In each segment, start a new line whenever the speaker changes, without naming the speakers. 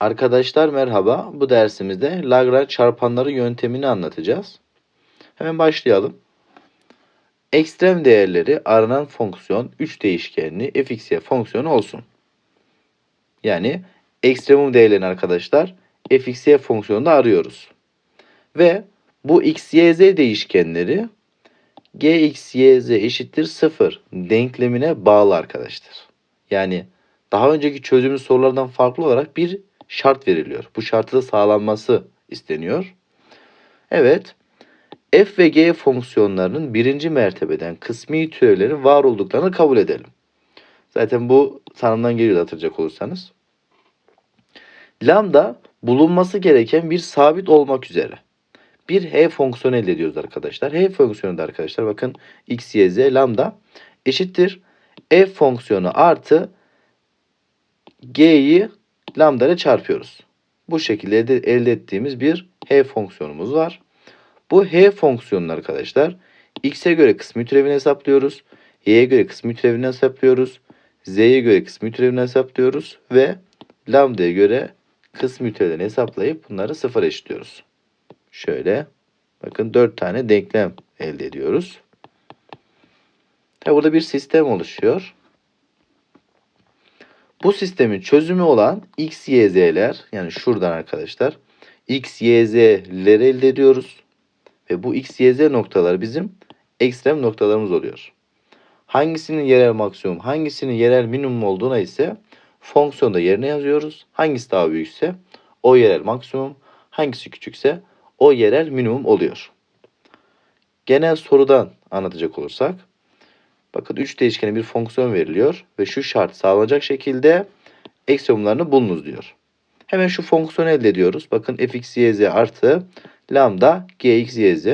Arkadaşlar merhaba. Bu dersimizde Lagrange çarpanları yöntemini anlatacağız. Hemen başlayalım. Ekstrem değerleri aranan fonksiyon 3 değişkenli fxy fonksiyonu olsun. Yani ekstremum değerlerini arkadaşlar fxy fonksiyonunda arıyoruz. Ve bu x, y, z değişkenleri g, x, y, z eşittir 0 denklemine bağlı arkadaşlar. Yani daha önceki çözümümüz sorulardan farklı olarak bir şart veriliyor. Bu şartı da sağlanması isteniyor. Evet. F ve G fonksiyonlarının birinci mertebeden kısmi türevlerin var olduklarını kabul edelim. Zaten bu tanımdan geliyor hatırlayacak olursanız. Lambda bulunması gereken bir sabit olmak üzere. Bir h fonksiyonu elde ediyoruz arkadaşlar. h fonksiyonu da arkadaşlar bakın x, y, z lambda eşittir f fonksiyonu artı g'yi lambda ile çarpıyoruz. Bu şekilde elde, ettiğimiz bir h fonksiyonumuz var. Bu h fonksiyonunu arkadaşlar x'e göre kısmi türevini hesaplıyoruz. y'ye göre kısmi türevini hesaplıyoruz. z'ye göre kısmi türevini hesaplıyoruz. Ve lambda'ya göre kısmi türevini hesaplayıp bunları sıfır eşitliyoruz. Şöyle bakın 4 tane denklem elde ediyoruz. Tabi burada bir sistem oluşuyor. Bu sistemin çözümü olan x, y, z'ler yani şuradan arkadaşlar x, y, z'leri elde ediyoruz. Ve bu x, y, z noktalar bizim ekstrem noktalarımız oluyor. Hangisinin yerel maksimum, hangisinin yerel minimum olduğuna ise fonksiyonda yerine yazıyoruz. Hangisi daha büyükse o yerel maksimum, hangisi küçükse o yerel minimum oluyor. Genel sorudan anlatacak olursak Bakın 3 değişkene bir fonksiyon veriliyor ve şu şart sağlanacak şekilde ekstremumlarını bulunuz diyor. Hemen şu fonksiyonu elde ediyoruz. Bakın fx, y, z artı lambda gx, y, z.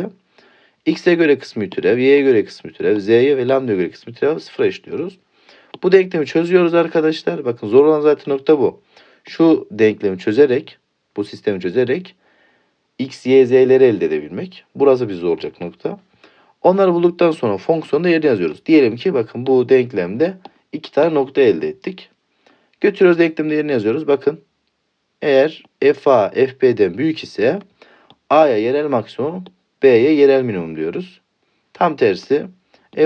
x'e göre kısmı türev, y'ye göre kısmı türev, z'ye ve lambda'ya göre kısmı türev sıfıra eşliyoruz. Bu denklemi çözüyoruz arkadaşlar. Bakın zor olan zaten nokta bu. Şu denklemi çözerek, bu sistemi çözerek x, y, z'leri elde edebilmek. Burası bir zorlayacak nokta. Onları bulduktan sonra fonksiyonu da yerine yazıyoruz. Diyelim ki bakın bu denklemde iki tane nokta elde ettik. Götürüyoruz denklemde yerine yazıyoruz. Bakın eğer FA FB'den büyük ise A'ya yerel maksimum B'ye yerel minimum diyoruz. Tam tersi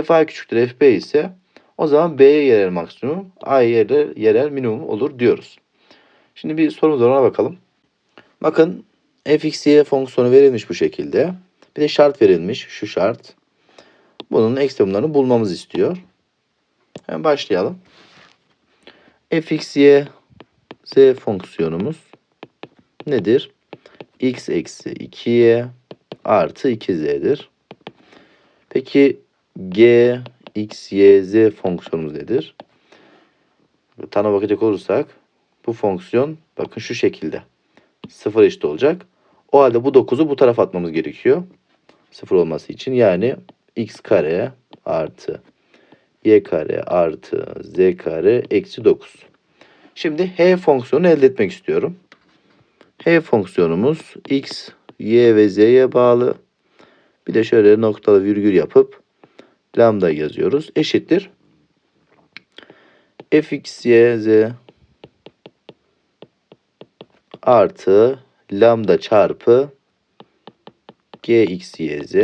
FA küçüktür FB ise o zaman B'ye yerel maksimum A'ya yerel, yerel minimum olur diyoruz. Şimdi bir sorumuz var ona bakalım. Bakın fxy fonksiyonu verilmiş bu şekilde. Bir de şart verilmiş. Şu şart. Bunun ekstremlerini bulmamızı istiyor. Hemen başlayalım. fx, y, z fonksiyonumuz nedir? x eksi 2y artı 2z'dir. Peki g, x, y, z fonksiyonumuz nedir? Tana bakacak olursak bu fonksiyon bakın şu şekilde. Sıfır eşit olacak. O halde bu 9'u bu tarafa atmamız gerekiyor. Sıfır olması için. Yani x kare artı y kare artı z kare eksi 9. Şimdi h fonksiyonu elde etmek istiyorum. h fonksiyonumuz x, y ve z'ye bağlı. Bir de şöyle noktalı virgül yapıp lambda yazıyoruz. Eşittir. fx, y, z artı lambda çarpı gx, y, z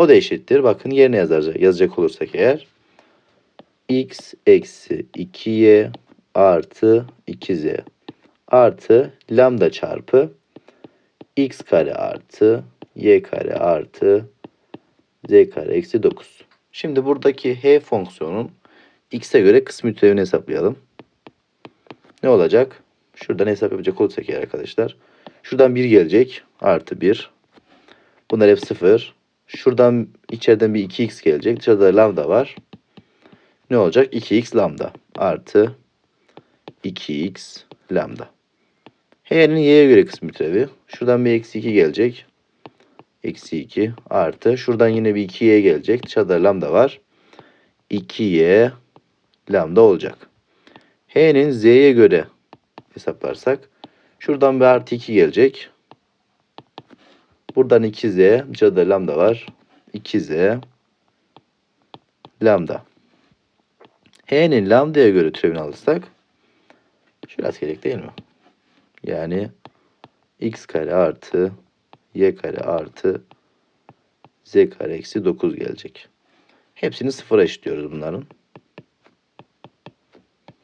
o da eşittir. Bakın yerine yazacak, yazacak olursak eğer. x eksi 2y artı 2z artı lambda çarpı x kare artı y kare artı z kare eksi 9. Şimdi buradaki h fonksiyonun x'e göre kısmi türevini hesaplayalım. Ne olacak? Şuradan hesap yapacak olursak eğer arkadaşlar. Şuradan 1 gelecek. Artı 1. Bunlar hep 0. Şuradan içeriden bir 2x gelecek. Dışarıda lambda var. Ne olacak? 2x lambda artı 2x lambda. H'nin y'ye göre kısmı türevi. Şuradan bir eksi 2 gelecek. Eksi 2 artı. Şuradan yine bir 2y gelecek. Dışarıda lambda var. 2y lambda olacak. H'nin z'ye göre hesaplarsak. Şuradan bir artı 2 gelecek. Buradan 2z. Dışarıda lambda var. 2z lambda. H'nin lambdaya göre türevini alırsak şurası gerek değil mi? Yani x kare artı y kare artı z kare eksi 9 gelecek. Hepsini sıfıra eşitliyoruz bunların.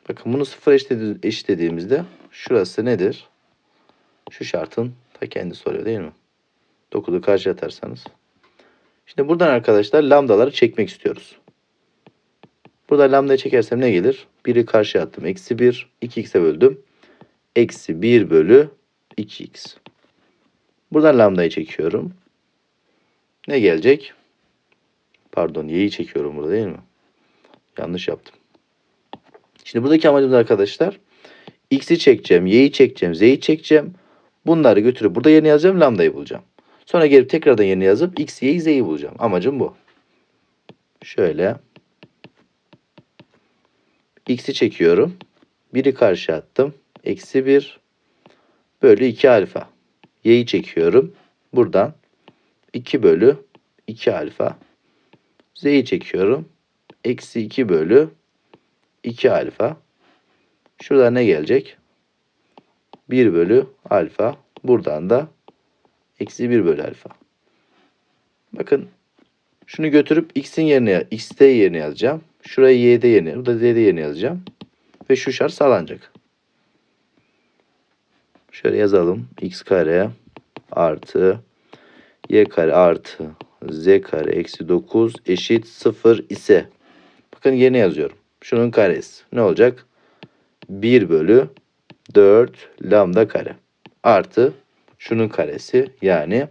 Bakın bunu sıfıra eşitledi- eşitlediğimizde şurası nedir? Şu şartın ta kendisi oluyor değil mi? 9'u karşı atarsanız. Şimdi buradan arkadaşlar lambdaları çekmek istiyoruz. Burada lambdayı çekersem ne gelir? 1'i karşıya attım. Eksi 1. 2x'e böldüm. Eksi 1 bölü 2x. Buradan lambdayı çekiyorum. Ne gelecek? Pardon y'yi çekiyorum burada değil mi? Yanlış yaptım. Şimdi buradaki amacımız arkadaşlar x'i çekeceğim, y'yi çekeceğim, z'yi çekeceğim. Bunları götürüp burada yerine yazacağım, lambdayı bulacağım. Sonra gelip tekrardan yerine yazıp x, y'yi, z'yi bulacağım. Amacım bu. Şöyle. x'i çekiyorum. 1'i karşı attım. Eksi 1 bölü 2 alfa. Y'yi çekiyorum. Buradan 2 bölü 2 alfa. Z'yi çekiyorum. Eksi 2 bölü 2 alfa. Şurada ne gelecek? 1 bölü alfa. Buradan da eksi 1 bölü alfa. Bakın şunu götürüp x'in yerine x'te yerine yazacağım. Şurayı y'de yerine, burada z'de yerine yazacağım. Ve şu şart sağlanacak. Şöyle yazalım. x kare artı y kare artı z kare eksi 9 eşit 0 ise bakın yerine yazıyorum. Şunun karesi ne olacak? 1 bölü 4 lambda kare artı şunun karesi yani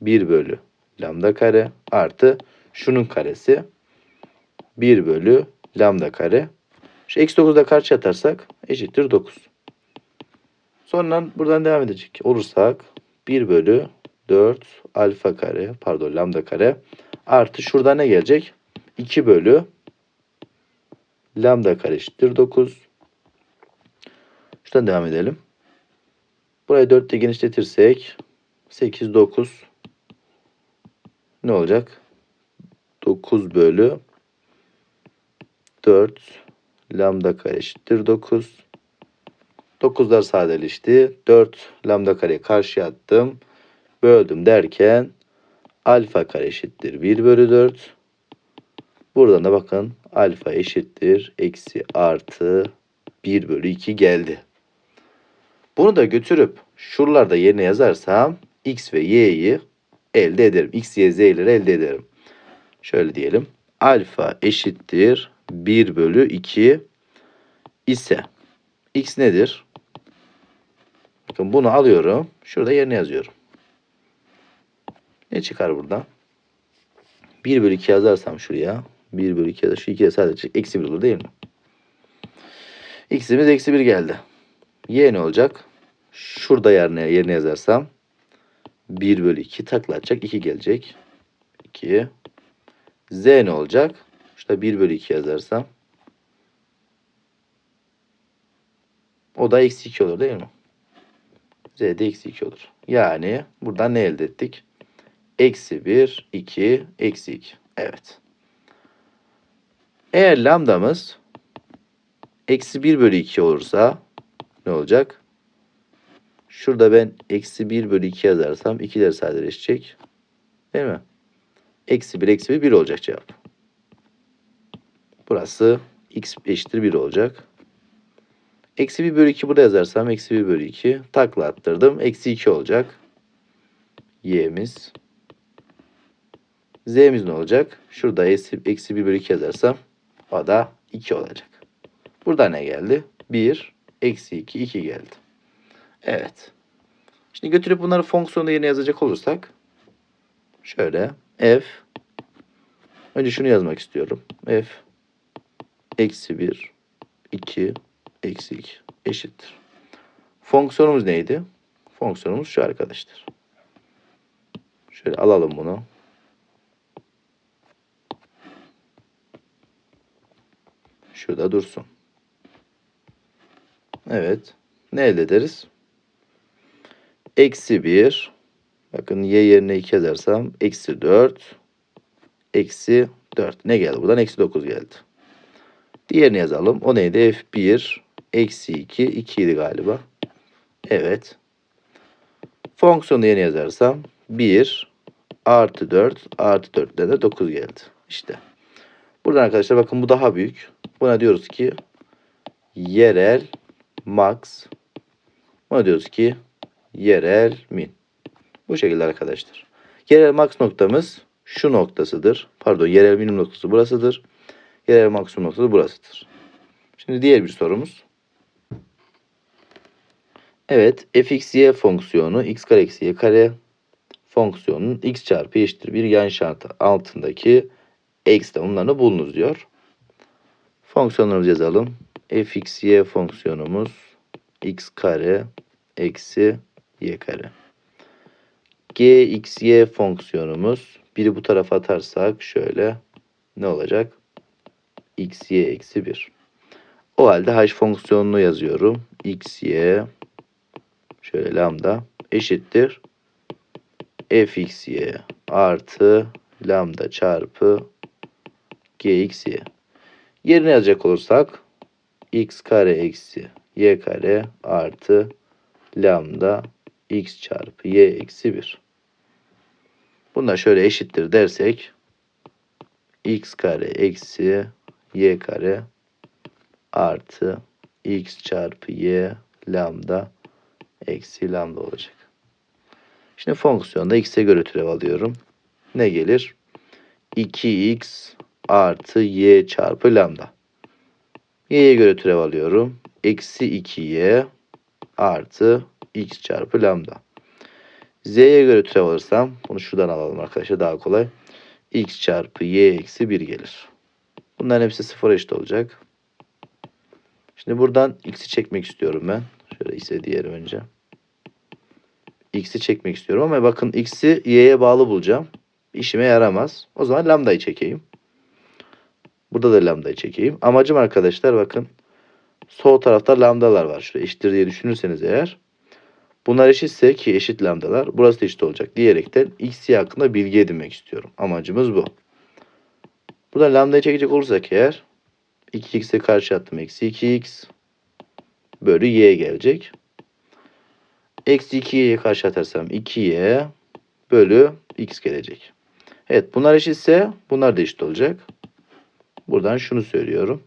1 bölü lambda kare artı şunun karesi 1 bölü lambda kare. Şu eksi 9'u da karşı atarsak eşittir 9. Sonra buradan devam edecek olursak 1 bölü 4 alfa kare pardon lambda kare artı şurada ne gelecek? 2 bölü lambda kare eşittir 9. Şuradan devam edelim. Burayı 4 ile genişletirsek 8 9 ne olacak? 9 bölü 4 lambda kare eşittir 9. 9'lar sadeleşti. 4 lambda kare karşıya attım. Böldüm derken alfa kare eşittir 1 bölü 4. Buradan da bakın alfa eşittir eksi artı 1 bölü 2 geldi. Bunu da götürüp şuralarda yerine yazarsam x ve y'yi elde ederim. x, y, z'leri elde ederim. Şöyle diyelim. Alfa eşittir 1 bölü 2 ise x nedir? Bakın bunu alıyorum. Şurada yerine yazıyorum. Ne çıkar buradan? 1 bölü 2 yazarsam şuraya. 1 bölü 2 ya da şu 2'ye sadece eksi 1 olur değil mi? X'imiz eksi 1 geldi. Y ne olacak? Şurada yerine, yerine yazarsam 1 bölü 2 takla atacak. 2 gelecek. 2. Z ne olacak? Şurada 1 bölü 2 yazarsam o da eksi 2 olur değil mi? Z de eksi 2 olur. Yani buradan ne elde ettik? Eksi 1, 2, eksi 2. Evet. Eğer lambdamız eksi 1 bölü 2 olursa ne olacak? Şurada ben eksi 1 bölü 2 yazarsam 2'ler sadeleşecek. Değil mi? Eksi 1 eksi 1 1 olacak cevap. Burası x eşittir 1 olacak. Eksi 1 bölü 2 burada yazarsam eksi 1 bölü 2 takla attırdım. Eksi 2 olacak. Y'miz. Z'miz ne olacak? Şurada eksi, eksi 1 bölü 2 yazarsam o da 2 olacak. Burada ne geldi? 1, eksi 2, 2 geldi. Evet. Şimdi götürüp bunları fonksiyonda yerine yazacak olursak şöyle f önce şunu yazmak istiyorum. f eksi 1, 2, eksi 2 eşittir. Fonksiyonumuz neydi? Fonksiyonumuz şu arkadaşlar. Şöyle alalım bunu. Şurada dursun. Evet. Ne elde ederiz? Eksi 1. Bakın y yerine 2 yazarsam eksi 4. Eksi 4. Ne geldi? Buradan eksi 9 geldi. Diğerini yazalım. O neydi? F1 eksi 2. 2 idi galiba. Evet. Fonksiyonu yeni yazarsam 1 artı 4 artı 4'ten de 9 geldi. İşte. Buradan arkadaşlar bakın bu daha büyük. Buna diyoruz ki yerel max. Buna diyoruz ki yerel min. Bu şekilde arkadaşlar. Yerel max noktamız şu noktasıdır. Pardon yerel minimum noktası burasıdır. Yerel maksimum noktası burasıdır. Şimdi diğer bir sorumuz. Evet fxy fonksiyonu x kare eksi y kare fonksiyonun x çarpı eşittir bir yan şartı altındaki ekstremumlarını bulunuz diyor. Fonksiyonlarımızı yazalım. Fxy fonksiyonumuz x kare eksi y kare. gxy fonksiyonumuz biri bu tarafa atarsak şöyle ne olacak? xy eksi 1. O halde h fonksiyonunu yazıyorum. xy şöyle lambda eşittir fxy artı lambda çarpı gxy. Yerine yazacak olursak x kare eksi y kare artı lambda x çarpı y eksi 1. Bunlar şöyle eşittir dersek x kare eksi y kare artı x çarpı y lambda eksi lambda olacak. Şimdi fonksiyonda x'e göre türev alıyorum. Ne gelir? 2x artı y çarpı lambda. Y'ye göre türev alıyorum. Eksi 2y artı x çarpı lambda. z'ye göre türev alırsam bunu şuradan alalım arkadaşlar daha kolay. x çarpı y eksi 1 gelir. Bunların hepsi sıfıra eşit olacak. Şimdi buradan x'i çekmek istiyorum ben. Şöyle x'e diyelim önce. x'i çekmek istiyorum ama bakın x'i y'ye bağlı bulacağım. İşime yaramaz. O zaman lambdayı çekeyim. Burada da lambdayı çekeyim. Amacım arkadaşlar bakın. Sol tarafta lambdalar var. Şuraya eşittir diye düşünürseniz eğer. Bunlar eşitse ki eşit lambdalar. Burası da eşit olacak diyerekten x hakkında bilgi edinmek istiyorum. Amacımız bu. Burada lambdayı çekecek olursak eğer 2x'e karşı attım. Eksi 2x bölü y gelecek. Eksi 2y'ye karşı atarsam 2y bölü x gelecek. Evet bunlar eşitse bunlar da eşit olacak. Buradan şunu söylüyorum.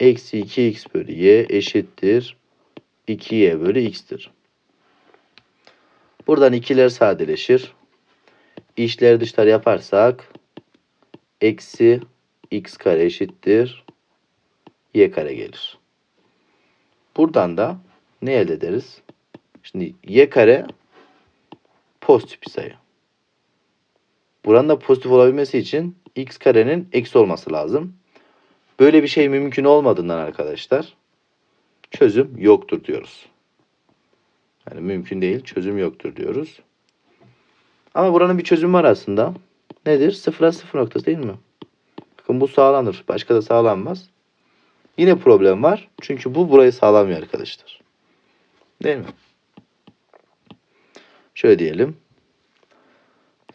Eksi 2x bölü y eşittir. 2y bölü x'tir. Buradan ikiler sadeleşir. İşleri dışlar yaparsak eksi x kare eşittir y kare gelir. Buradan da ne elde ederiz? Şimdi y kare pozitif bir sayı. Buranın da pozitif olabilmesi için x karenin eksi olması lazım. Böyle bir şey mümkün olmadığından arkadaşlar çözüm yoktur diyoruz. Yani mümkün değil çözüm yoktur diyoruz. Ama buranın bir çözümü var aslında. Nedir? Sıfıra sıfır noktası değil mi? Bakın bu sağlanır. Başka da sağlanmaz. Yine problem var. Çünkü bu burayı sağlamıyor arkadaşlar. Değil mi? Şöyle diyelim.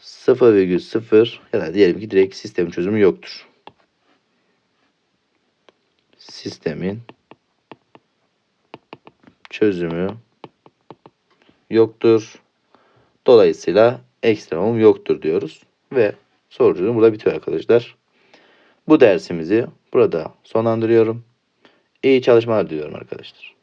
0,0 ya da diyelim ki direkt sistemin çözümü yoktur. Sistemin çözümü yoktur. Dolayısıyla ekstremum yoktur diyoruz. Ve soru burada bitiyor arkadaşlar. Bu dersimizi burada sonlandırıyorum. İyi çalışmalar diliyorum arkadaşlar.